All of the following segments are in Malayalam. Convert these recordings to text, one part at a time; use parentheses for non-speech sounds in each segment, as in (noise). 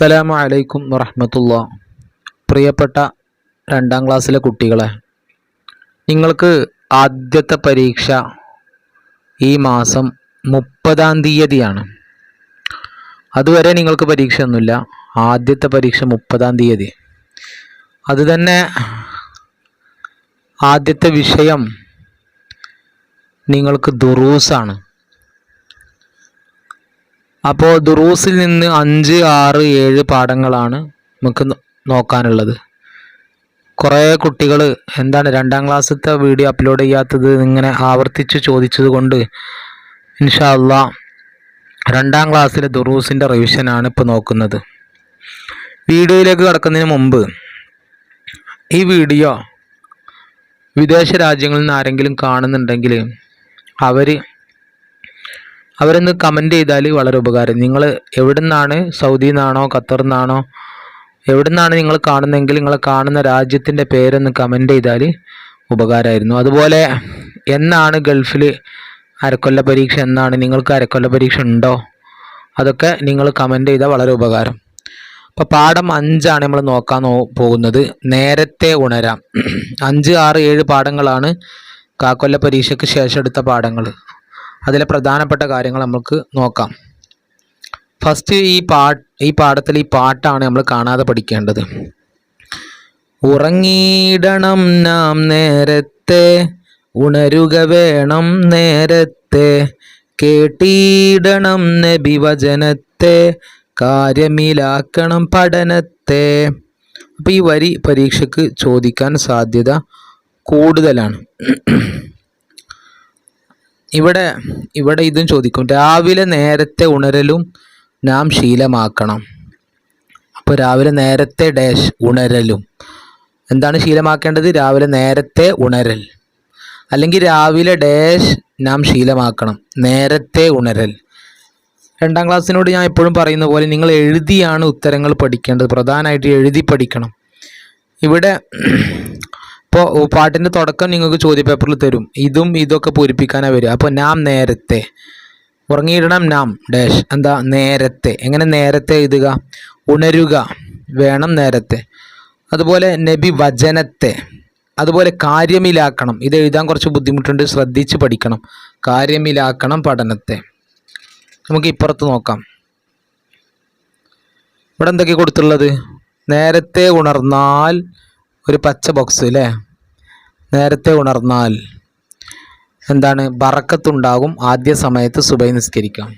അസ്സലാമു അലൈക്കും വറഹമത്തുള്ള. പ്രിയപ്പെട്ട രണ്ടാം ക്ലാസ്സിലെ കുട്ടികളെ നിങ്ങൾക്ക് ആദ്യത്തെ പരീക്ഷ ഈ മാസം മുപ്പതാം തീയതിയാണ്. അതുവരെ നിങ്ങൾക്ക് പരീക്ഷയൊന്നുമില്ല. ആദ്യത്തെ പരീക്ഷ മുപ്പതാം തീയതി. അതുതന്നെ ആദ്യത്തെ വിഷയം നിങ്ങൾക്ക് ദുറൂസാണ്. അപ്പോൾ ദുറൂസിൽ നിന്ന് അഞ്ച് ആറ് ഏഴ് പാഠങ്ങളാണ് നമുക്ക് നോക്കാനുള്ളത്. കുറേ കുട്ടികൾ എന്താണ് രണ്ടാം ക്ലാസ്സിലത്തെ വീഡിയോ അപ്ലോഡ് ചെയ്യാത്തത് ഇങ്ങനെ ആവർത്തിച്ച് ചോദിച്ചത് കൊണ്ട് ഇൻഷാല്ല രണ്ടാം ക്ലാസ്സിലെ ദുറൂസിന്റെ റിവിഷനാണ് ഇപ്പോൾ നോക്കുന്നത്. വീഡിയോയിലേക്ക് കടക്കുന്നതിന് മുമ്പ് ഈ വീഡിയോ വിദേശ രാജ്യങ്ങളിൽ നിന്ന് ആരെങ്കിലും കാണുന്നുണ്ടെങ്കിൽ അവർ അവരൊന്ന് കമന്റ് ചെയ്താൽ വളരെ ഉപകാരം. നിങ്ങൾ എവിടെ നിന്നാണ് സൗദിയിൽ നിന്നാണോ ഖത്തറിൽ നിന്നാണോ എവിടെ നിന്നാണ് നിങ്ങൾ കാണുന്നതെങ്കിൽ നിങ്ങൾ കാണുന്ന രാജ്യത്തിന്റെ പേരൊന്ന് കമന്റ് ചെയ്താൽ ഉപകാരമായിരുന്നു അതുപോലെ എന്നാണ് ഗൾഫിൽ അരക്കൊല്ല പരീക്ഷ എന്നാണ്? നിങ്ങൾക്ക് അരക്കൊല്ല പരീക്ഷ ഉണ്ടോ? അതൊക്കെ നിങ്ങൾ കമന്റ് ചെയ്താൽ വളരെ ഉപകാരം. അപ്പോൾ പാഠം അഞ്ചാണ് നമ്മൾ നോക്കാൻ പോകുന്നത്. നേരത്തെ ഉണരാം. അഞ്ച് ആറ് ഏഴ് പാഠങ്ങളാണ് കാക്കൊല്ല പരീക്ഷയ്ക്ക് ശേഷം എടുത്ത പാഠങ്ങൾ അതിലെ പ്രധാനപ്പെട്ട കാര്യങ്ങൾ നമുക്ക് നോക്കാം. ഫസ്റ്റ് ഈ പാട്ട് ഈ പാഠത്തിൽ ഈ പാട്ടാണ് നമ്മൾ കാണാതെ പഠിക്കേണ്ടത്. ഉറങ്ങിയിടണം നാം നേരത്തെ ഉണരുക വേണം നേരത്തെ കേട്ടിടണം നബി വചനത്തെ കാര്യമിലാക്കണം പഠനത്തെ. അപ്പോൾ ഈ വരി പരീക്ഷയ്ക്ക് ചോദിക്കാൻ സാധ്യത കൂടുതലാണ്. ഇവിടെ ഇവിടെ ഇതും ചോദിക്കും രാവിലെ നേരത്തെ ഉണരലും നാം ശീലമാക്കണം. അപ്പോൾ രാവിലെ നേരത്തെ ഡാഷ് ഉണരലും. എന്താണ് ശീലമാക്കേണ്ടത്? രാവിലെ നേരത്തെ ഉണരൽ. അല്ലെങ്കിൽ രാവിലെ ഡാഷ് നാം ശീലമാക്കണം നേരത്തെ ഉണരൽ. രണ്ടാം ക്ലാസ്സിനോട് ഞാൻ എപ്പോഴും പറയുന്ന പോലെ നിങ്ങൾ എഴുതിയാണ് ഉത്തരങ്ങൾ പഠിക്കേണ്ടത് പ്രധാനമായിട്ട് എഴുതി പഠിക്കണം. ഇവിടെ ഇപ്പോൾ പാട്ടിന്റെ തുടക്കം നിങ്ങൾക്ക് ചോദ്യപേപ്പറിൽ തരും. ഇതും ഇതൊക്കെ പൂരിപ്പിക്കാനാണ് വരിക. അപ്പോൾ നാം നേരത്തെ. ഉറങ്ങിയിടണം നാം ഡാഷ്. എന്താ? നേരത്തെ. എങ്ങനെ നേരത്തെ എഴുതുക? ഉണരുക. വേണം നേരത്തെ. അതുപോലെ നബി വചനത്തെ അതുപോലെ കാര്യമിലാക്കണം. ഇത് എഴുതാൻ കുറച്ച് ബുദ്ധിമുട്ടുണ്ട്. ശ്രദ്ധിച്ച് പഠിക്കണം. കാര്യമിലാക്കണം പഠനത്തെ. നമുക്ക് ഇപ്പുറത്ത് നോക്കാം. ഇവിടെ എന്തൊക്കെ കൊടുത്തുള്ളത്? നേരത്തെ ഉണർന്നാൽ ഒരു പച്ച ബോക്സ് അല്ലേ നേരത്തെ ഉണർന്നാൽ എന്താണ്? ബറക്കത്തുണ്ടാകും ആദ്യ സമയത്ത് സുബൈ നിസ്കരിക്കാം.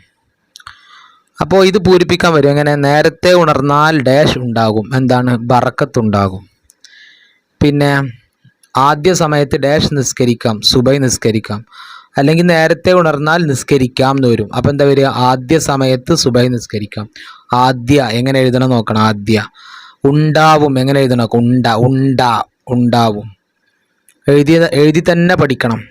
അപ്പോൾ ഇത് പൂരിപ്പിക്കാൻ വരും. എങ്ങനെ? നേരത്തെ ഉണർന്നാൽ ഡാഷ് ഉണ്ടാകും. എന്താണ്? ബറക്കത്തുണ്ടാകും പിന്നെ ആദ്യ സമയത്ത് ഡാഷ് നിസ്കരിക്കാം. സുബൈ നിസ്കരിക്കാം. അല്ലെങ്കിൽ നേരത്തെ ഉണർന്നാൽ നിസ്കരിക്കാം എന്ന് വരും. അപ്പോൾ എന്താ വരിക? ആദ്യ സമയത്ത് സുബൈ നിസ്കരിക്കാം. ആദ്യ. എങ്ങനെ എഴുതണം നോക്കണം. ആദ്യ. ഉണ്ടാവും. എങ്ങനെ എഴുതണം? ഉണ്ട ഉണ്ട ഉണ്ടാവും. എഴുതിയ എഴുതി തന്നെ പഠിക്കണം.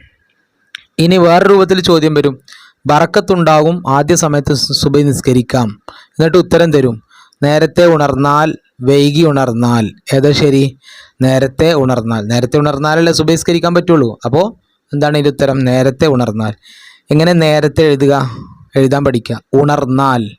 ഇനി വേറെ രൂപത്തിൽ ചോദ്യം വരും. ബറക്കത്തുണ്ടാകും ആദ്യ സമയത്ത് സുബ നിസ്കരിക്കാം. എന്നിട്ട് ഉത്തരം തരും. നേരത്തെ ഉണർന്നാൽ വൈകി ഉണർന്നാൽ. ഏതാ ശരി? നേരത്തെ ഉണർന്നാൽ. നേരത്തെ ഉണർന്നാലല്ലേ സുബൈസ്കരിക്കാൻ പറ്റുള്ളൂ? അപ്പോൾ എന്താണ് ഇതിന്റെ ഉത്തരം? നേരത്തെ ഉണർന്നാൽ. എങ്ങനെ നേരത്തെ എഴുതുക? എഴുതാൻ പഠിക്കുക. ഉണർന്നാൽ.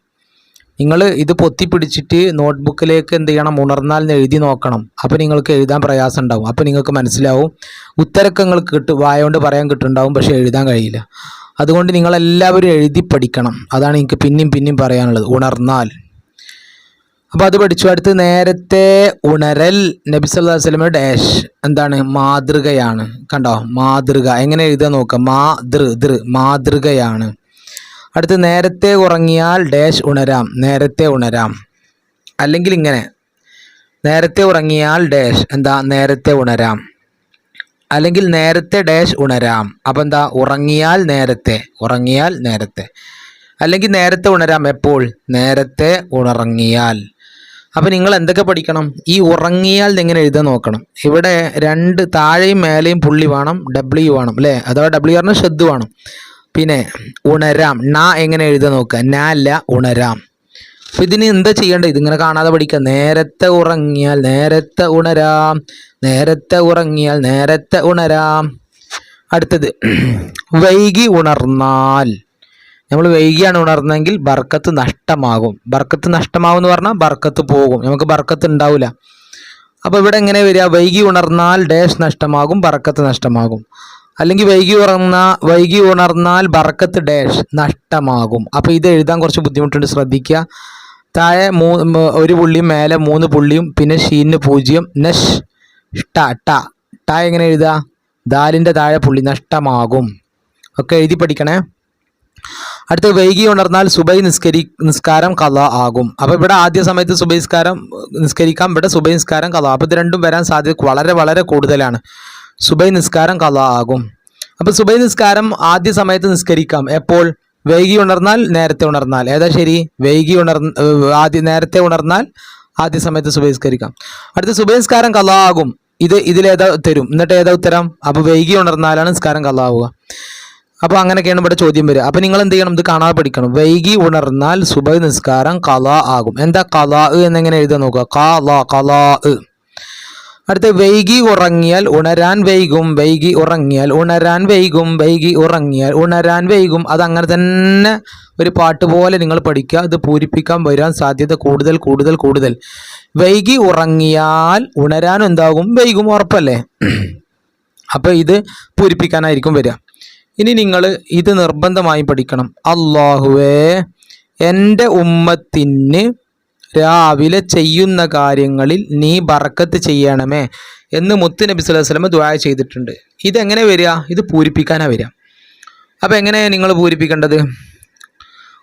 നിങ്ങൾ ഇത് പൊത്തി പിടിച്ചിട്ട് നോട്ട്ബുക്കിലേക്ക് എന്ത് ചെയ്യണം? ഉണർന്നാൽ എഴുതി നോക്കണം. അപ്പോൾ നിങ്ങൾക്ക് എഴുതാൻ പ്രയാസം ഉണ്ടാവും. അപ്പോൾ നിങ്ങൾക്ക് മനസ്സിലാവും. ഉത്തരമൊക്കെ നിങ്ങൾക്ക് കിട്ടും വായോണ്ട് പറയാൻ കിട്ടുന്നുണ്ടാവും പക്ഷേ എഴുതാൻ കഴിയില്ല. അതുകൊണ്ട് നിങ്ങളെല്ലാവരും എഴുതി പഠിക്കണം. അതാണ് എനിക്ക് പിന്നെയും പിന്നെയും പറയാനുള്ളത്. ഉണർന്നാൽ. അപ്പോൾ അത് പഠിച്ചു. അടുത്ത് നേരത്തെ ഉണരൽ നബി സല്ലാ വസല്ലമയുടെ ഡാഷ് എന്താണ്? മാതൃകയാണ്. കണ്ടോ? മാതൃക. എങ്ങനെ എഴുതാൻ നോക്കുക മാതൃ ദൃ മാതൃകയാണ്. അടുത്ത് നേരത്തെ ഉറങ്ങിയാൽ ഡാഷ് ഉണരാം നേരത്തെ ഉണരാം. അല്ലെങ്കിൽ ഇങ്ങനെ നേരത്തെ ഉറങ്ങിയാൽ ഡാഷ് എന്താ? നേരത്തെ ഉണരാം. അല്ലെങ്കിൽ നേരത്തെ ഡാഷ് ഉണരാം. അപ്പം എന്താ? ഉറങ്ങിയാൽ നേരത്തെ ഉറങ്ങിയാൽ നേരത്തെ. അല്ലെങ്കിൽ നേരത്തെ ഉണരാം എപ്പോൾ? നേരത്തെ ഉണറങ്ങിയാൽ അപ്പം നിങ്ങൾ എന്തൊക്കെ പഠിക്കണം? ഈ ഉറങ്ങിയാൽ എങ്ങനെ എഴുതാൻ നോക്കണം? ഇവിടെ രണ്ട് താഴെയും മേലെയും പുള്ളി വേണം ഡബ്ല്യു വേണം അല്ലേ? അഥവാ ഡബ്ല്യു പറഞ്ഞാൽ ശ്രദ്ധ വേണം. പിന്നെ ഉണരാം. നാ എങ്ങനെ എഴുതാൻ നോക്കുക. ന അല്ല ഉണരാം. അപ്പം ഇതിന് എന്താ ചെയ്യേണ്ടത്? ഇതിങ്ങനെ കാണാതെ പഠിക്കുക. നേരത്തെ ഉറങ്ങിയാൽ നേരത്തെ ഉണരാം. നേരത്തെ ഉറങ്ങിയാൽ നേരത്തെ ഉണരാം. അടുത്തത് വൈകി ഉണർന്നാൽ. നമ്മൾ വൈകിയാണ് ഉണർന്നെങ്കിൽ ബർക്കത്ത് നഷ്ടമാകും. ബർക്കത്ത് നഷ്ടമാകും എന്ന് പറഞ്ഞാൽ ബർക്കത്ത് പോകും. നമുക്ക് ബർക്കത്ത് ഉണ്ടാവില്ല. അപ്പോൾ ഇവിടെ എങ്ങനെ വരിക? വൈകി ഉണർന്നാൽ ഡാഷ് നഷ്ടമാകും ബർക്കത്ത് നഷ്ടമാകും. അല്ലെങ്കിൽ വൈകി ഉറന്ന വൈകി ഉണർന്നാൽ ബർക്കത്ത് ഡാഷ് നഷ്ടമാകും. അപ്പോൾ ഇത് എഴുതാൻ കുറച്ച് ബുദ്ധിമുട്ടുണ്ട്. ശ്രദ്ധിക്കുക. താഴെ മൂ ഒരു പുള്ളിയും മേലെ മൂന്ന് പുള്ളിയും പിന്നെ ഷീന് പൂജ്യം. നഷ് ട ട ട എങ്ങനെ എഴുതുക? ദാലിന്റെ താഴെ പുള്ളി നഷ്ടമാകും. ഒക്കെ എഴുതി പഠിക്കണേ. അടുത്ത് വൈകി ഉണർന്നാൽ സുബൈ നിസ്കരി നിസ്കാരം കഥ ആകും. അപ്പോൾ ഇവിടെ ആദ്യ സമയത്ത് സുബൈ നിസ്കാരം നിസ്കരിക്കാം. ഇവിടെ സുബൈ നിസ്കാരം കഥ അപ്പോൾ ഇത് രണ്ടും വരാൻ സാധ്യത വളരെ വളരെ കൂടുതലാണ്. സുബൈ നിസ്കാരം കഥ ആകും അപ്പോൾ സുബൈ നിസ്കാരം ആദ്യ സമയത്ത് നിസ്കരിക്കാം. എപ്പോൾ? വൈകി ഉണർന്നാൽ നേരത്തെ ഉണർന്നാൽ. ഏതാ ശരി? വൈകി ഉണർ ആദ്യ നേരത്തെ ഉണർന്നാൽ ആദ്യ സമയത്ത് സുബൈ നിസ്കരിക്കാം. അടുത്ത സുബൈ നിസ്കാരം കഥ ആകും ഇത് ഇതിലേതാ തരും? എന്നിട്ട് ഏതാ ഉത്തരം? അപ്പോൾ വൈകി ഉണർന്നാലാണ് നിസ്കാരം കഥ ആവുക അപ്പോൾ അങ്ങനെയൊക്കെയാണ് ഇവിടെ ചോദ്യം വരിക. അപ്പോൾ നിങ്ങൾ എന്ത് ചെയ്യണം? ഇത് കാണാതെ പഠിക്കണം. വൈകി ഉണർന്നാൽ സുബൈ നിസ്കാരം കല ആകും എന്താ കല എന്നെങ്ങനെ എഴുതാൻ നോക്കുക? കല കല. അടുത്ത വൈകി ഉറങ്ങിയാൽ ഉണരാൻ വൈകും വൈകി ഉറങ്ങിയാൽ ഉണരാൻ വൈകും വൈകി ഉറങ്ങിയാൽ ഉണരാൻ വൈകും. അത് അങ്ങനെ തന്നെ ഒരു പാട്ട് പോലെ നിങ്ങൾ പഠിക്കുക. അത് പൂരിപ്പിക്കാൻ വരാൻ സാധ്യത കൂടുതൽ കൂടുതൽ കൂടുതൽ. വൈകി ഉറങ്ങിയാൽ ഉണരാൻ എന്താകും? വൈകും ഉറപ്പല്ലേ? അപ്പോൾ ഇത് പൂരിപ്പിക്കാനായിരിക്കും വരിക. ഇനി നിങ്ങൾ ഇത് നിർബന്ധമായും പഠിക്കണം. അള്ളാഹുവേ എന്റെ ഉമ്മത്തിന് രാവിലെ ചെയ്യുന്ന കാര്യങ്ങളിൽ നീ ബറക്കത്ത് ചെയ്യണമേ എന്ന് മുത്ത് നബി സ്വല്ലല്ലാഹു അലൈഹി വസല്ലം ദുആ ചെയ്തിട്ടുണ്ട്. ഇതെങ്ങനെ വരിക? ഇത് പൂരിപ്പിക്കാനാണ് വരിക. അപ്പോൾ എങ്ങനെ നിങ്ങൾ പൂരിപ്പിക്കേണ്ടത്?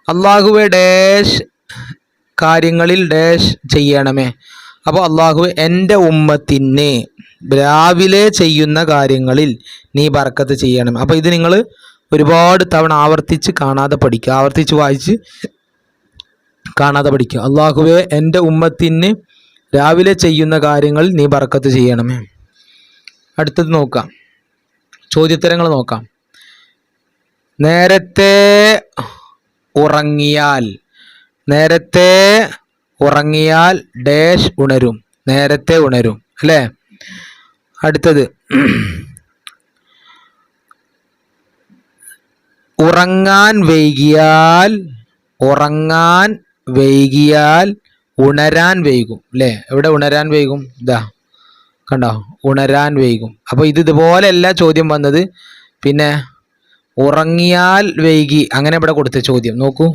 അള്ളാഹുവെ ഡാഷ് കാര്യങ്ങളിൽ ഡാഷ് ചെയ്യണമേ. അപ്പോൾ അള്ളാഹു എന്റെ ഉമ്മത്തിന് രാവിലെ ചെയ്യുന്ന കാര്യങ്ങളിൽ നീ ബർക്കത്ത് ചെയ്യണം. അപ്പോൾ ഇത് നിങ്ങൾ ഒരുപാട് തവണ ആവർത്തിച്ച് കാണാതെ പഠിക്കുക. ആവർത്തിച്ച് വായിച്ച് കാണാതെ പഠിക്കുക. അള്ളാഹുവെ എന്റെ ഉമ്മത്തിന് രാവിലെ ചെയ്യുന്ന കാര്യങ്ങൾ നീ ബർക്കത്ത് ചെയ്യണമേ. അടുത്തത് നോക്കാം. ചോദ്യോത്തരങ്ങൾ നോക്കാം. നേരത്തെ ഉറങ്ങിയാൽ നേരത്തെ ഉറങ്ങിയാൽ ഡാഷ് ഉണരും. നേരത്തെ ഉണരും. അല്ലേ? അടുത്തത്. ഉറങ്ങാൻ വൈകിയാൽ ഉറങ്ങാൻ വൈകിയാൽ ഉണരാൻ വൈകും അല്ലേ എവിടെ ഉണരാൻ വൈകും? ഇതാ കണ്ടോ? ഉണരാൻ വൈകും. അപ്പോൾ ഇത് ഇതുപോലെയല്ല ചോദ്യം വന്നത്. പിന്നെ ഉറങ്ങിയാൽ വൈകി അങ്ങനെ ഇവിടെ കൊടുത്ത ചോദ്യം. നോക്കൂ.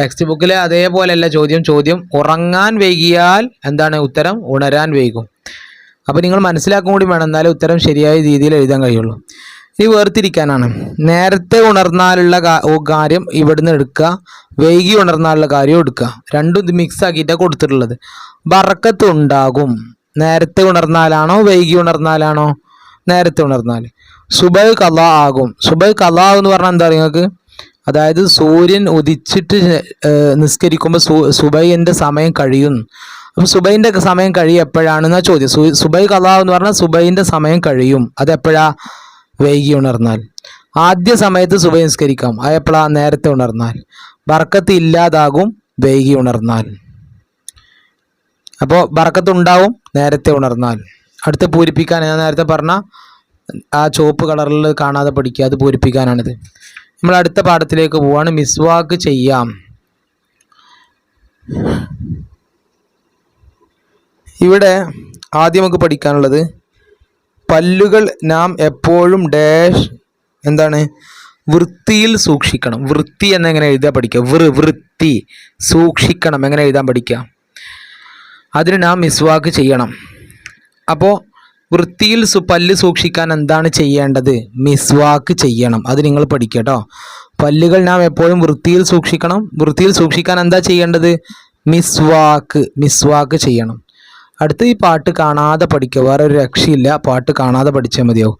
ടെക്സ്റ്റ് ബുക്കിലെ അതേപോലെയല്ല ചോദ്യം. ചോദ്യം ഉറങ്ങാൻ വൈകിയാൽ എന്താണ് ഉത്തരം? ഉണരാൻ വൈകും. അപ്പോൾ നിങ്ങൾ മനസ്സിലാക്കും കൂടി വേണം. എന്നാലേ ഉത്തരം ശരിയായ രീതിയിൽ എഴുതാൻ കഴിയുള്ളൂ. ഇനി വേർതിരിക്കാനാണ്. നേരത്തെ ഉണർന്നാലുള്ള കാര്യം ഇവിടുന്ന് എടുക്കുക. വൈകി ഉണർന്നാലുള്ള കാര്യം എടുക്കുക. രണ്ടും ഇത് മിക്സ് ആക്കിയിട്ടാണ് കൊടുത്തിട്ടുള്ളത്. ബറക്കത്ത് ഉണ്ടാകും. നേരത്തെ ഉണർന്നാലാണോ? വൈകി ഉണർന്നാലാണോ? നേരത്തെ ഉണർന്നാൽ. സുബൈ കല ആകും. സുബൈ കല എന്ന് പറഞ്ഞാൽ എന്താ പറയുക നിങ്ങൾക്ക്? അതായത് സൂര്യൻ ഉദിച്ചിട്ട് നിസ്കരിക്കുമ്പോൾ സു സുബൈന്റെ സമയം കഴിയും. അപ്പം സുബൈന്റെ സമയം കഴിയും എപ്പോഴാണെന്നാ ചോദ്യം. സുബൈ കല എന്ന് പറഞ്ഞാൽ സുബൈന്റെ സമയം കഴിയും. അതെപ്പോഴാ? വൈകി ഉണർന്നാൽ. ആദ്യ സമയത്ത് സുഭയംസ്കരിക്കാം അതെപ്പോഴാ നേരത്തെ ഉണർന്നാൽ. ബർക്കത്ത് ഇല്ലാതാകും വൈകി ഉണർന്നാൽ. അപ്പോൾ ബർക്കത്ത് ഉണ്ടാവും നേരത്തെ ഉണർന്നാൽ. അടുത്ത് പൂരിപ്പിക്കാൻ ഞാൻ നേരത്തെ പറഞ്ഞ ആ ചുവപ്പ് കളറിൽ കാണാതെ പഠിക്കുക അത് പൂരിപ്പിക്കാനാണിത്. നമ്മൾ അടുത്ത പാഠത്തിലേക്ക് പോവാണ്. മിസ്വാക്ക് ചെയ്യാം. ഇവിടെ ആദ്യം നമുക്ക് പഠിക്കാനുള്ളത് പല്ലുകൾ നാം എപ്പോഴും ഡാഷ് എന്താണ്? വൃത്തിയിൽ സൂക്ഷിക്കണം. വൃത്തി എന്നെങ്ങനെ എഴുതാൻ പഠിക്കുക? വൃ വൃത്തി സൂക്ഷിക്കണം. എങ്ങനെ എഴുതാൻ പഠിക്കുക? അതിന് നാം മിസ്വാക്ക് ചെയ്യണം. അപ്പോൾ വൃത്തിയിൽ സു പല്ല് സൂക്ഷിക്കാൻ എന്താണ് ചെയ്യേണ്ടത്? മിസ്വാക്ക് ചെയ്യണം. അത് നിങ്ങൾ പഠിക്കുക കേട്ടോ പല്ലുകൾ നാം എപ്പോഴും വൃത്തിയിൽ സൂക്ഷിക്കണം. വൃത്തിയിൽ സൂക്ഷിക്കാൻ എന്താ ചെയ്യേണ്ടത്? മിസ്വാക്ക് മിസ്വാക്ക് ചെയ്യണം. അടുത്ത ഈ പാട്ട് കാണാതെ പഠിക്കുക. വേറെ ഒരു രക്ഷയില്ല. പാട്ട് കാണാതെ പഠിച്ചാൽ മതിയാവും.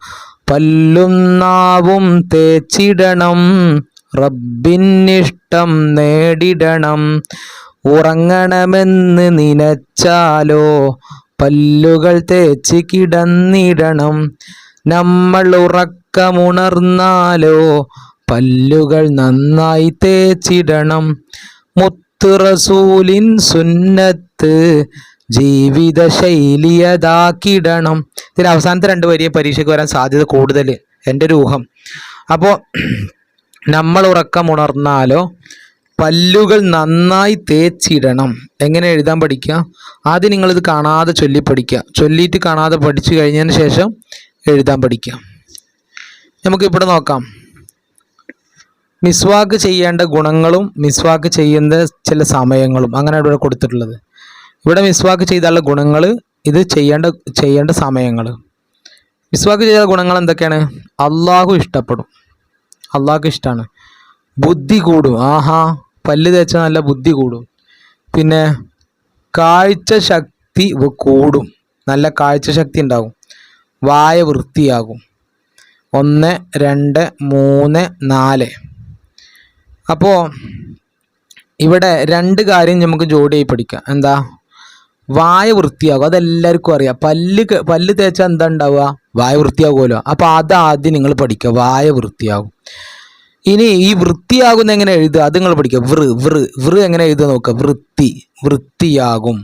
പല്ലും നാവും തേച്ചിടണം. റബ്ബിനിഷ്ടം നേടിടണം. ഉറങ്ങണമെന്ന് നിനച്ചാലോ? പല്ലുകൾ തേച്ച് കിടന്നിടണം. നമ്മൾ ഉറക്കമുണർന്നാലോ? പല്ലുകൾ നന്നായി തേച്ചിടണം. മുത്ത് റസൂലിൻ സുന്നത്ത് ജീവിത ശൈലിയതാക്കിടണം ഇതിൽ അവസാനത്തെ രണ്ട് വരിയെ പരീക്ഷയ്ക്ക് വരാൻ സാധ്യത കൂടുതൽ എന്റെ ഒരു ഊഹം. അപ്പോൾ നമ്മൾ ഉറക്കമുണർന്നാലോ പല്ലുകൾ നന്നായി തേച്ചിടണം. എങ്ങനെ എഴുതാൻ പഠിക്കുക? ആദ്യം നിങ്ങളിത് കാണാതെ ചൊല്ലി പഠിക്കുക. ചൊല്ലിയിട്ട് കാണാതെ പഠിച്ചു കഴിഞ്ഞതിന് ശേഷം എഴുതാൻ പഠിക്കുക. നമുക്കിവിടെ നോക്കാം. മിസ്വാക്ക് ചെയ്യേണ്ട ഗുണങ്ങളും മിസ്വാക്ക് ചെയ്യേണ്ട ചില സമയങ്ങളും. അങ്ങനെ ഇവിടെ കൊടുത്തിട്ടുള്ളത്. ഇവിടെ മിസ്വാക്ക് ചെയ്താലുള്ള ഗുണങ്ങൾ ഇത് ചെയ്യേണ്ട ചെയ്യേണ്ട സമയങ്ങൾ. മിസ്വാക്ക് ചെയ്ത ഗുണങ്ങൾ എന്തൊക്കെയാണ്? അള്ളാഹു ഇഷ്ടപ്പെടും. അള്ളാഹ്ക്ക് ഇഷ്ടമാണ് ബുദ്ധി കൂടും. ആഹാ പല്ല് തേച്ചാൽ നല്ല ബുദ്ധി കൂടും. പിന്നെ കാഴ്ച ശക്തി കൂടും. നല്ല കാഴ്ച ശക്തി ഉണ്ടാകും. വായ വൃത്തിയാകും. ഒന്ന് രണ്ട് മൂന്ന് നാല്. അപ്പോൾ ഇവിടെ രണ്ട് കാര്യം നമുക്ക് ജോഡിയായി പഠിക്കാം എന്താ? വായ വൃത്തിയാകും. അതെല്ലാവർക്കും അറിയാം. പല്ല് പല്ല് തേച്ചാൽ എന്താ ഉണ്ടാവുക? വായ വൃത്തിയാകുമല്ലോ. അപ്പോൾ അത് ആദ്യം നിങ്ങൾ പഠിക്കുക. വായ വൃത്തിയാകും. ഇനി ഈ വൃത്തിയാകുന്ന എങ്ങനെ എഴുതുക? അത് നിങ്ങൾ പഠിക്കുക. വൃ വൃ വൃ എങ്ങനെ എഴുതുക നോക്കുക. വൃത്തി വൃത്തിയാകും.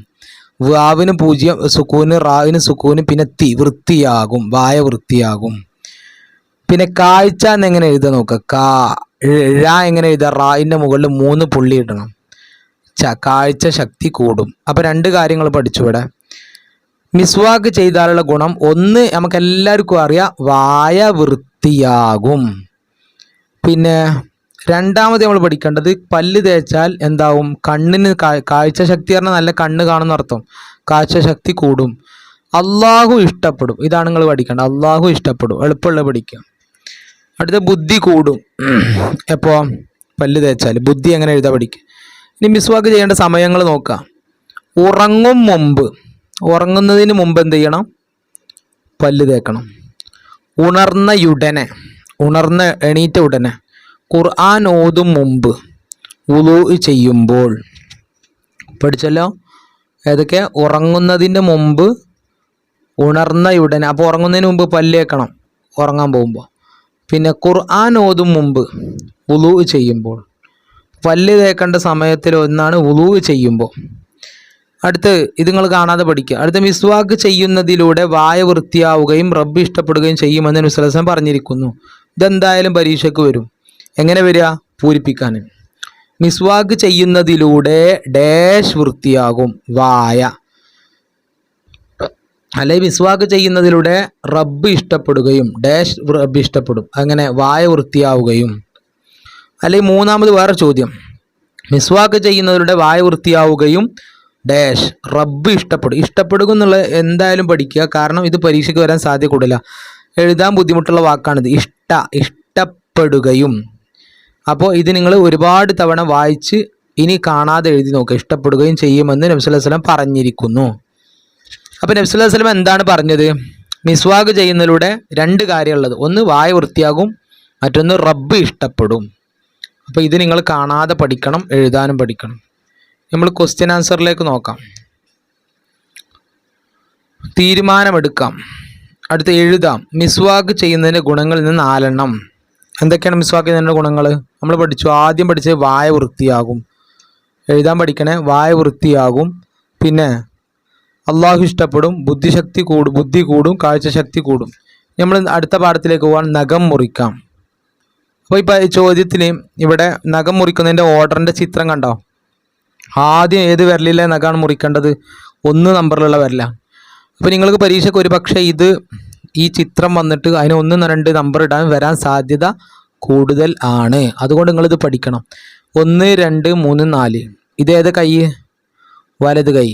വാവിന് പൂജ്യം സുക്കൂന് റാവിന് സുക്കൂന് പിന്നെ തി വൃത്തിയാകും. വായ വൃത്തിയാകും. പിന്നെ കാഴ്ച എന്നെങ്ങനെ എഴുതുക നോക്കുക? കാ ഴ എങ്ങനെ എഴുതുക? റായിന്റെ മുകളിൽ മൂന്ന് പുള്ളി ഇടണം. കാഴ്ച ശക്തി കൂടും. അപ്പോൾ രണ്ട് കാര്യങ്ങൾ പഠിച്ചു ഇവിടെ മിസ്വാക്ക് ചെയ്താലുള്ള ഗുണം ഒന്ന് നമുക്ക് എല്ലാവർക്കും അറിയാം വായ വൃത്തിയാകും. പിന്നെ രണ്ടാമത് നമ്മൾ പഠിക്കേണ്ടത് പല്ല് തേച്ചാൽ എന്താവും? കണ്ണിന് കാഴ്ച ശക്തി പറഞ്ഞാൽ നല്ല കണ്ണ് കാണുന്ന അർത്ഥം. കാഴ്ച ശക്തി കൂടും. അള്ളാഹു ഇഷ്ടപ്പെടും. ഇതാണ് നിങ്ങൾ പഠിക്കേണ്ടത്. അള്ളാഹു ഇഷ്ടപ്പെടും. എളുപ്പമുള്ള പഠിക്കുക. അടുത്ത ബുദ്ധി കൂടും. (clears throat) എപ്പോൾ പല്ല് തേച്ചാൽ. ബുദ്ധി എങ്ങനെ എഴുതാൻ പഠിക്കുക? ഇനി മിസ്വാക്ക് ചെയ്യേണ്ട സമയങ്ങൾ നോക്കുക. ഉറങ്ങും മുമ്പ്. ഉറങ്ങുന്നതിന് മുമ്പ് എന്ത് ചെയ്യണം? പല്ല് തേക്കണം. ഉണർന്ന ഉടനെ ഉണർന്ന എണീറ്റ ഉടനെ ഖുർആൻ ഓതും മുമ്പ് ഉളു ചെയ്യുമ്പോൾ. പഠിച്ചല്ലോ? ഏതൊക്കെ? ഉറങ്ങുന്നതിന്റെ മുമ്പ് ഉണർന്ന ഉടനെ. അപ്പോൾ ഉറങ്ങുന്നതിന് മുമ്പ് പല്ല് തേക്കണം. ഉറങ്ങാൻ പോകുമ്പോൾ. പിന്നെ ഖുർആൻ ഓതും മുമ്പ് ഉളു ചെയ്യുമ്പോൾ. പല്ല് തേക്കേണ്ട സമയത്തിൽ ഒന്നാണ് ഉളൂവ് ചെയ്യുമ്പോൾ. അടുത്ത് ഇത് നിങ്ങൾ കാണാതെ പഠിക്കുക. അടുത്ത മിസ്വാക്ക് ചെയ്യുന്നതിലൂടെ വായ വൃത്തിയാവുകയും റബ്ബ് ഇഷ്ടപ്പെടുകയും ചെയ്യുമെന്ന് നുസലസം പറഞ്ഞിരിക്കുന്നു. ഇതെന്തായാലും പരീക്ഷയ്ക്ക് വരും. എങ്ങനെ വരിക? പൂരിപ്പിക്കാൻ. മിസ്വാക്ക് ചെയ്യുന്നതിലൂടെ ഡാഷ് വൃത്തിയാകും. വായ. അല്ലെ മിസ്വാക്ക് ചെയ്യുന്നതിലൂടെ റബ്ബ് ഇഷ്ടപ്പെടുകയും ഡാഷ് റബ്ബ് ഇഷ്ടപ്പെടും. അങ്ങനെ വായ വൃത്തിയാവുകയും അല്ലെങ്കിൽ മൂന്നാമത് വേറെ ചോദ്യം. മിസ്വാക്ക് ചെയ്യുന്നവരുടെ വായ വൃത്തിയാവുകയും ഡാഷ്. റബ്ബ് ഇഷ്ടപ്പെടും. ഇഷ്ടപ്പെടുക എന്നുള്ള എന്തായാലും പഠിക്കുക. കാരണം ഇത് പരീക്ഷയ്ക്ക് വരാൻ സാധ്യത കൂടുതല എഴുതാൻ ബുദ്ധിമുട്ടുള്ള വാക്കാണിത്. ഇഷ്ട ഇഷ്ടപ്പെടുകയും. അപ്പോൾ ഇത് നിങ്ങൾ ഒരുപാട് തവണ വായിച്ച് ഇനി കാണാതെ എഴുതി നോക്കുക. ഇഷ്ടപ്പെടുകയും ചെയ്യുമെന്ന് നബ്സുല്ലാ വസ്ലം പറഞ്ഞിരിക്കുന്നു. അപ്പോൾ നബ്സുല്ലാ വസ്ലം എന്താണ് പറഞ്ഞത്? മിസ്വാഗ് ചെയ്യുന്നതിലൂടെ രണ്ട് കാര്യമുള്ളത്. ഒന്ന് വായ വൃത്തിയാകും. മറ്റൊന്ന് റബ്ബ് ഇഷ്ടപ്പെടും. അപ്പോൾ ഇത് നിങ്ങൾ കാണാതെ പഠിക്കണം എഴുതാനും പഠിക്കണം. നമ്മൾ ക്വസ്റ്റ്യൻ ആൻസറിലേക്ക് നോക്കാം. തീരുമാനമെടുക്കാം. അടുത്ത് എഴുതാം. മിസ്വാക്ക് ചെയ്യുന്നതിന്റെ ഗുണങ്ങളിൽ നിന്ന് നാലെണ്ണം. എന്തൊക്കെയാണ് മിസ്വാക്ക് ചെയ്യുന്നതിന്റെ ഗുണങ്ങൾ? നമ്മൾ പഠിച്ചു. ആദ്യം പഠിച്ചത് വായ വൃത്തിയാകും. എഴുതാൻ പഠിക്കണേ വായ വൃത്തിയാകും. പിന്നെ അള്ളാഹു ഇഷ്ടപ്പെടും ബുദ്ധിശക്തി കൂടും ബുദ്ധി കൂടും കാഴ്ചശക്തി കൂടും. നമ്മൾ അടുത്ത പാഠത്തിലേക്ക് പോകാൻ നഖം മുറിക്കാം. അപ്പോൾ ഇപ്പോൾ ചോദ്യത്തിന് ഇവിടെ നഖം മുറിക്കുന്നതിന്റെ ഓർഡറിന്റെ ചിത്രം കണ്ടോ? ആദ്യം ഏത് വിരലിലെ നഖമാണ് മുറിക്കേണ്ടത്? ഒന്ന് നമ്പറിലുള്ള വിരലാണ് അപ്പോൾ നിങ്ങൾക്ക് പരീക്ഷയ്ക്ക് ഒരു പക്ഷേ ഇത് ഈ ചിത്രം വന്നിട്ട് അതിന് ഒന്ന് രണ്ട് നമ്പർ ഇടാൻ വരാൻ സാധ്യത കൂടുതൽ ആണ്. അതുകൊണ്ട് നിങ്ങളിത് പഠിക്കണം. ഒന്ന് രണ്ട് മൂന്ന് നാല്. ഇതേത് കൈ? വലത് കൈ.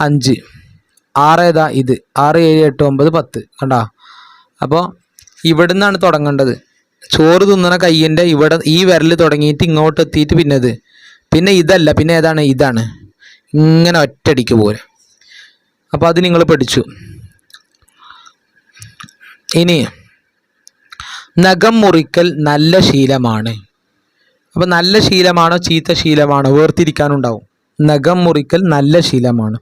അഞ്ച്. ആറ് ഏതാ? ഇത്. ആറ് ഏഴ് എട്ട് ഒമ്പത് പത്ത്. കണ്ടോ? അപ്പോൾ ഇവിടുന്നാണ് തുടങ്ങേണ്ടത്. ചോറ് തിന്നണ കയ്യിന്റെ ഇവിടെ ഈ വിരൽ തുടങ്ങിയിട്ട് ഇങ്ങോട്ട് എത്തിയിട്ട് പിന്നെ ഇത് പിന്നെ ഇതല്ല പിന്നെ ഏതാണ്? ഇതാണ്. ഇങ്ങനെ ഒറ്റടിക്ക് പോലെ അപ്പോൾ അത് നിങ്ങൾ പഠിച്ചു. ഇനി നഖം മുറിക്കൽ നല്ല ശീലമാണ്. അപ്പോൾ നല്ല ശീലമാണോ ചീത്ത ശീലമാണോ? വേർതിരിക്കാനുണ്ടാവും. നഖം മുറിക്കൽ നല്ല ശീലമാണ്.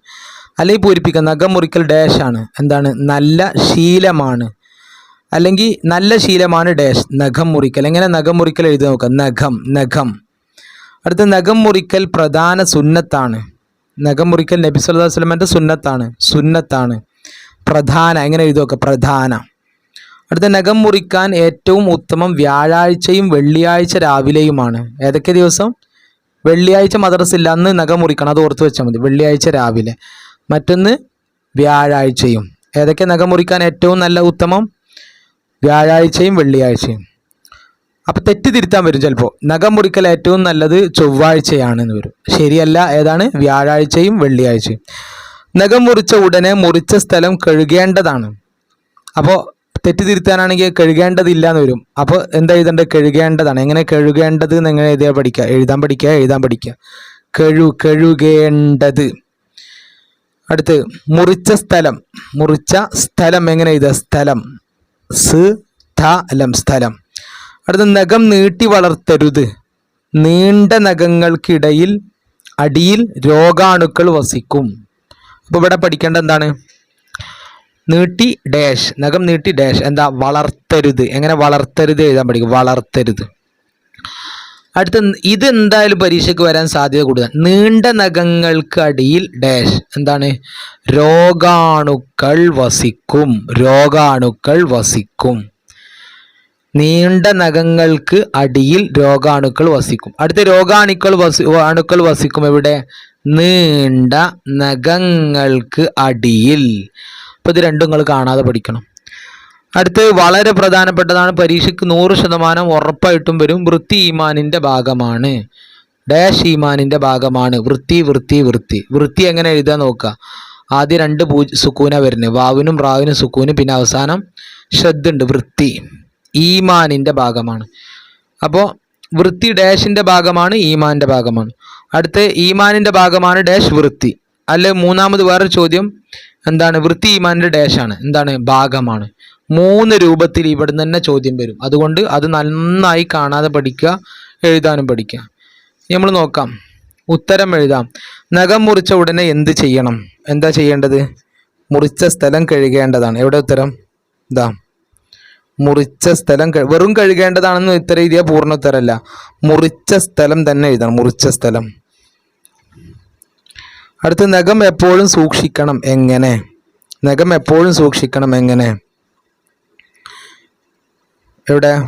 അല്ലെങ്കിൽ പൂരിപ്പിക്കുക നഖം മുറിക്കൽ ഡാഷാണ് എന്താണ്? നല്ല ശീലമാണ്. അല്ലെങ്കിൽ നല്ല ശീലമാണ് ഡാഷ് നഖം മുറിക്കൽ. എങ്ങനെ നഖം മുറിക്കൽ എഴുതി നോക്കാം? നഖം നഖം. അടുത്ത നഖം മുറിക്കൽ പ്രധാന സുന്നത്താണ്. നഖം മുറിക്കൽ നബി അലൈഹി വസല്ലമയുടെ സുന്നത്താണ്. സുന്നത്താണ്. പ്രധാന എങ്ങനെ എഴുതി നോക്കുക പ്രധാന. അടുത്ത നഖം മുറിക്കാൻ ഏറ്റവും ഉത്തമം വ്യാഴാഴ്ചയും വെള്ളിയാഴ്ച രാവിലെയുമാണ്. ഏതൊക്കെ ദിവസം? വെള്ളിയാഴ്ച മദ്രസ ഇല്ല അന്ന് നഖം മുറിക്കണം. അത് ഓർത്ത് വെച്ചാൽ മതി. വെള്ളിയാഴ്ച രാവിലെ. മറ്റൊന്ന് വ്യാഴാഴ്ചയും. ഏതൊക്കെ നഖം മുറിക്കാൻ ഏറ്റവും നല്ല ഉത്തമം? വ്യാഴാഴ്ചയും വെള്ളിയാഴ്ചയും. അപ്പോൾ തെറ്റ് തിരുത്താൻ വരും ചിലപ്പോൾ നഖം മുറിക്കൽ ഏറ്റവും നല്ലത് ചൊവ്വാഴ്ചയാണെന്ന് വരും. ശരിയല്ല ഏതാണ്? വ്യാഴാഴ്ചയും വെള്ളിയാഴ്ചയും. നഖം മുറിച്ച ഉടനെ മുറിച്ച സ്ഥലം കഴുകേണ്ടതാണ്. അപ്പോൾ തെറ്റ് തിരുത്താനാണെങ്കിൽ കഴുകേണ്ടതില്ല എന്ന് വരും. അപ്പോൾ എന്താ എഴുതേണ്ടത് കഴുകേണ്ടതാണ്. എങ്ങനെ കഴുകേണ്ടത് എന്ന് എങ്ങനെ എഴുതിയാൽ പഠിക്കുക? എഴുതാൻ പഠിക്കുക എഴുതാൻ പഠിക്കുക. കഴു കഴുകേണ്ടത്. അടുത്ത് മുറിച്ച സ്ഥലം. മുറിച്ച സ്ഥലം എങ്ങനെ എഴുതുക? സ്ഥലം. സ് ഥ ലം സ്ഥലം. അടുത്ത നഖം നീട്ടി വളർത്തരുത്. നീണ്ട നഖങ്ങൾക്കിടയിൽ അടിയിൽ രോഗാണുക്കൾ വസിക്കും. അപ്പോൾ ഇവിടെ പഠിക്കേണ്ട എന്താണ്? നീട്ടി ഡാഷ് നഖം നീട്ടി ഡാഷ്. എന്താ? വളർത്തരുത്. എങ്ങനെ വളർത്തരുത് എഴുതാൻ പഠിക്കും. വളർത്തരുത്. അടുത്ത ഇത് എന്തായാലും പരീക്ഷയ്ക്ക് വരാൻ സാധ്യത കൂടുതൽ നീണ്ട നഖങ്ങൾക്ക് അടിയിൽ ഡാഷ് എന്താണ്? രോഗാണുക്കൾ വസിക്കും. രോഗാണുക്കൾ വസിക്കും. നീണ്ട നഖങ്ങൾക്ക് അടിയിൽ രോഗാണുക്കൾ വസിക്കും. അടുത്ത രോഗാണുക്കൾ വസി അണുക്കൾ വസിക്കും എവിടെ? നീണ്ട നഖങ്ങൾക്ക് അടിയിൽ. അപ്പോൾ ഇത് രണ്ടും നിങ്ങൾ കാണാതെ പഠിക്കണം. അടുത്ത് വളരെ പ്രധാനപ്പെട്ടതാണ് പരീക്ഷയ്ക്ക് നൂറ് ശതമാനം ഉറപ്പായിട്ടും വരും. വൃത്തി ഈമാനിന്റെ ഭാഗമാണ്. ഡാഷ് ഈമാനിന്റെ ഭാഗമാണ്. വൃത്തി വൃത്തി വൃത്തി. വൃത്തി എങ്ങനെ എഴുതാൻ നോക്കുക? ആദ്യം രണ്ട് പൂ സുക്കൂന വരുന്നത്. വാവിനും റാവിനും സുക്കൂനും പിന്നെ അവസാനം ശ്രദ്ധ ഉണ്ട് വൃത്തി. ഈമാനിന്റെ ഭാഗമാണ്. അപ്പോൾ വൃത്തി ഡാഷിന്റെ ഭാഗമാണ് ഈമാനിന്റെ ഭാഗമാണ്. അടുത്ത് ഈമാനിന്റെ ഭാഗമാണ് ഡാഷ് വൃത്തി. അല്ലെ മൂന്നാമത് വേറൊരു ചോദ്യം. എന്താണ്? വൃത്തി ഈമാനിന്റെ ഡാഷാണ് എന്താണ്? ഭാഗമാണ്. മൂന്ന് രൂപത്തിൽ ഇവിടെ തന്നെ ചോദ്യം വരും. അതുകൊണ്ട് അത് നന്നായി കാണാതെ പഠിക്കുക എഴുതാനും പഠിക്കുക. നമ്മൾ നോക്കാം. ഉത്തരം എഴുതാം. നഖം മുറിച്ച ഉടനെ എന്ത് ചെയ്യണം? എന്താ ചെയ്യേണ്ടത്? മുറിച്ച സ്ഥലം കഴുകേണ്ടതാണ്. എവിടെ ഉത്തരം? ഇതാ മുറിച്ച സ്ഥലം വെറും കഴുകേണ്ടതാണെന്ന് ഉത്തരം എഴുതിയ പൂർണ ഉത്തരമല്ല. മുറിച്ച സ്ഥലം തന്നെ എഴുതണം. മുറിച്ച സ്ഥലം. അടുത്ത നഖം എപ്പോഴും സൂക്ഷിക്കണം എങ്ങനെ? നഖം എപ്പോഴും സൂക്ഷിക്കണം എങ്ങനെ? എവിടെ?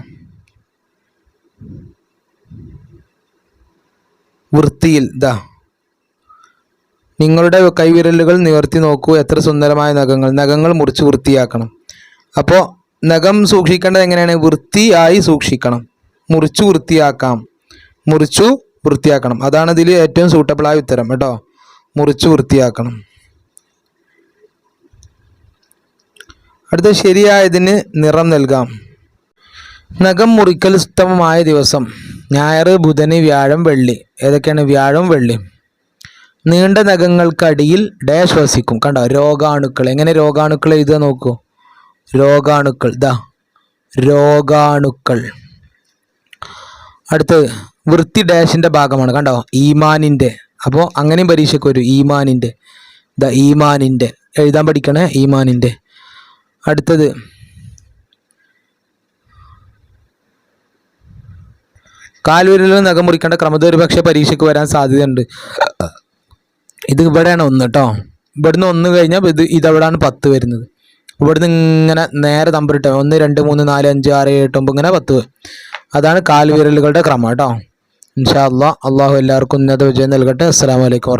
വൃത്തിയിൽ ദാ. നിങ്ങളുടെ കൈവിരലുകൾ നിവർത്തി നോക്കൂ എത്ര സുന്ദരമായ നഖങ്ങൾ. നഖങ്ങൾ മുറിച്ച് വൃത്തിയാക്കണം. അപ്പോൾ നഖം സൂക്ഷിക്കേണ്ടത് എങ്ങനെയാണ്? വൃത്തിയായി സൂക്ഷിക്കണം. മുറിച്ചു വൃത്തിയാക്കാം. മുറിച്ചു വൃത്തിയാക്കണം. അതാണ് ഇതിൽ ഏറ്റവും സൂട്ടബിളായ ഉത്തരം കേട്ടോ. മുറിച്ചു വൃത്തിയാക്കണം. അടുത്ത ശരിയായതിന് നിറം നൽകാം. നഖം മുറിക്കൽ ഉത്തമമായ ദിവസം. ഞായർ ബുധന് വ്യാഴം വെള്ളി. ഏതൊക്കെയാണ് വ്യാഴം വെള്ളി നീണ്ട നഖങ്ങൾക്കടിയിൽ ഡാഷ് വസിക്കും. കണ്ടോ? രോഗാണുക്കൾ. എങ്ങനെ രോഗാണുക്കൾ എഴുതുക നോക്കൂ. രോഗാണുക്കൾ. ദാ. രോഗാണുക്കൾ. അടുത്ത് വൃത്തി ഡാഷിന്റെ ഭാഗമാണ്. കണ്ടോ? ഈമാനിന്റെ അപ്പോൾ അങ്ങനെയും പരീക്ഷയ്ക്ക് വരും. ഈമാനിന്റെ ദ ഈമാനിന്റെ എഴുതാൻ പഠിക്കണേ? ഈമാനിന്റെ അടുത്തത്. കാൽവിരലിൽ നഖം മുറിക്കേണ്ട ക്രമത ഒരു പക്ഷേ പരീക്ഷയ്ക്ക് വരാൻ സാധ്യതയുണ്ട്. ഇത് ഇവിടെയാണ് ഒന്ന് കേട്ടോ ഇവിടുന്ന് ഒന്ന് കഴിഞ്ഞാൽ ഇത് ഇതവിടാണ് പത്ത് വരുന്നത്. ഇവിടുന്ന് ഇങ്ങനെ നേരെ തമ്പറിട്ട് ഒന്ന് രണ്ട് മൂന്ന് നാല് അഞ്ച് ആറ് ഏഴ് എട്ട് ഒമ്പത് ഇങ്ങനെ പത്ത് അതാണ് കാൽവിരലുകളുടെ ക്രമം കേട്ടോ ഇൻഷാ അള്ളാഹ് അള്ളാഹു എല്ലാവർക്കും ഉന്നത വിജയം നൽകട്ടെ. അസ്സാം വലൈക്കും